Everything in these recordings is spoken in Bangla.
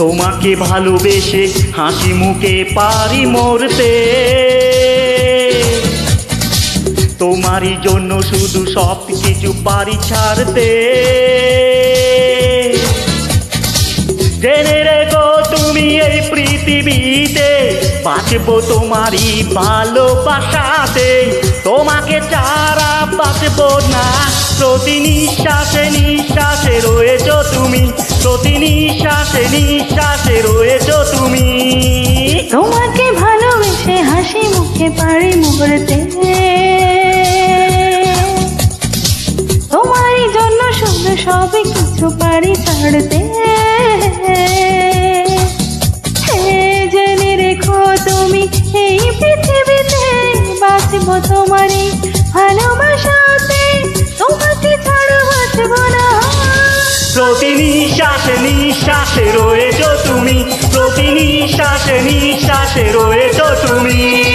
তোমাকে ভালোবেসে হাসি মুখে পারি মরতে। তোমারই জন্য শুধু সব কিছু পারি ছাড়তে। জেনে রেখো তুমি এই পৃথিবীতে, বাঁচবো তোমারই ভালোবাসাতে। তোমাকে চারা বাঁচবো না প্রতি নিঃশ্বাসে নিঃশ্বাসে রয়েছ তুমি। প্রতি নিঃশ্বাসে নিঃশ্বাসে রয়েছ তুমি। তোমাকে ভালোবেসে হাসি মুখে পারি মরতে তোমারই জন্য শুধু সব কিছু পারি ছাড়তে। জেনে রেখো তুমি, এই পৃথিবীতে বাঁচব তোমারই ভালোবাসাতে নিঃশ্বাসে নিঃশ্বাসে রয়েছ তুমি। প্রতি নিঃশ্বাসে নিঃশ্বাসে রয়েছ তুমি।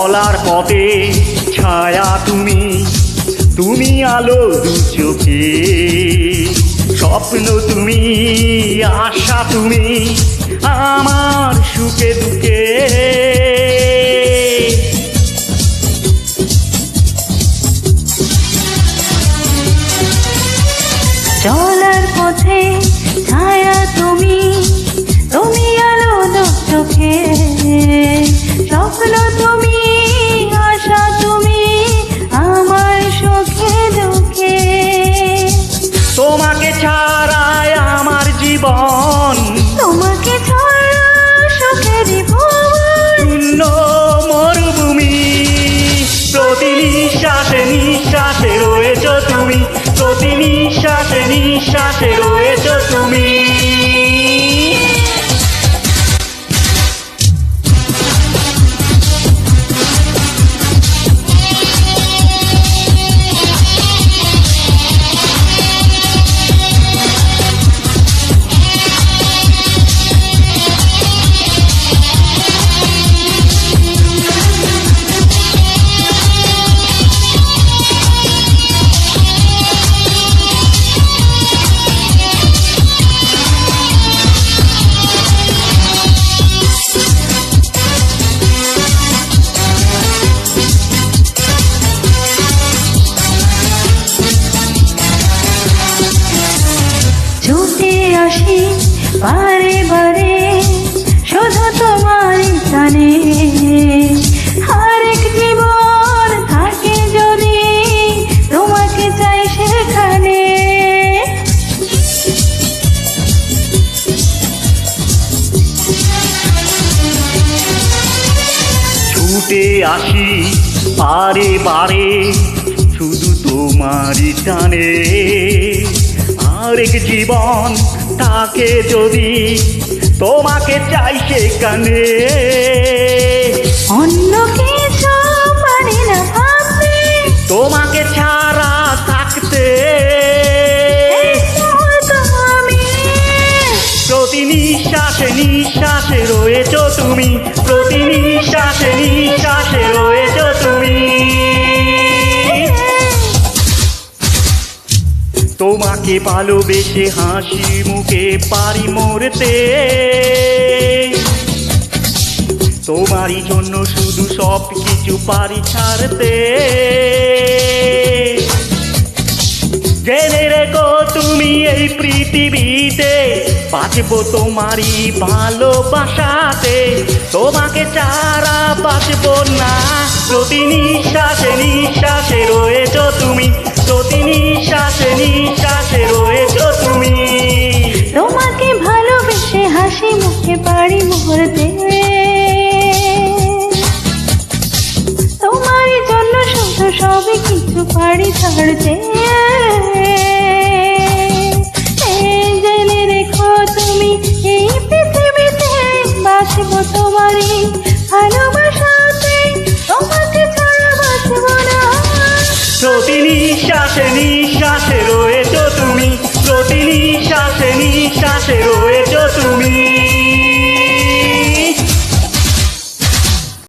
চলার পথে ছায়া তুমি তুমি আলো দু চোখে। স্বপ্ন তুমি, আশা তুমি, আমার সুখে দুঃখে। চলার পথে ছায়া তুমি নিঃশ্বাসে বারে বারে শুধু তোমার জানে। আরেক জীবন থাকে যদি তোমাকে চাই সেখানে। ছুটে আসি বারে বারে, শুধু তোমারই টানে। আরেক জীবন তাকে যদি তোমাকে চাই সেখানে। অন্য কিছু পারি না তোমাকে ছাড়া থাকতে। প্রতি নিঃশ্বাসে নিঃশ্বাসে রয়েছ তুমি। প্রতি নিঃশ্বাসে নিঃশ্বাসে রয়েছ তুমি। তোমাকে ভালোবেসে হাসি মুখে পারি মরতে। তোমারই জন্য শুধু সব কিছু পারি ছাড়তে। জেনে রেখো তুমি এই পৃথিবীতে, বাঁচবো তোমারই ভালোবাসাতে। তোমাকে চারা বাঁচবো না প্রতি নিঃশ্বাসে নিঃশ্বাসে রয়েছ তুমি। প্রতি নিঃশ্বাসে নিঃশ্বাসে রয়েছ তুমি। তোমাকে ভালোবেসে হাসি মুখে পাড়ি পারি দে। তোমার জন্য শুধু সবে কিছু পারি ছাড়তে প্রতি নিঃশ্বাসে নিঃশ্বাসে রয়েছ তুমি প্রতি নিঃশ্বাসে নিঃশ্বাসে রয়েছ তুমি।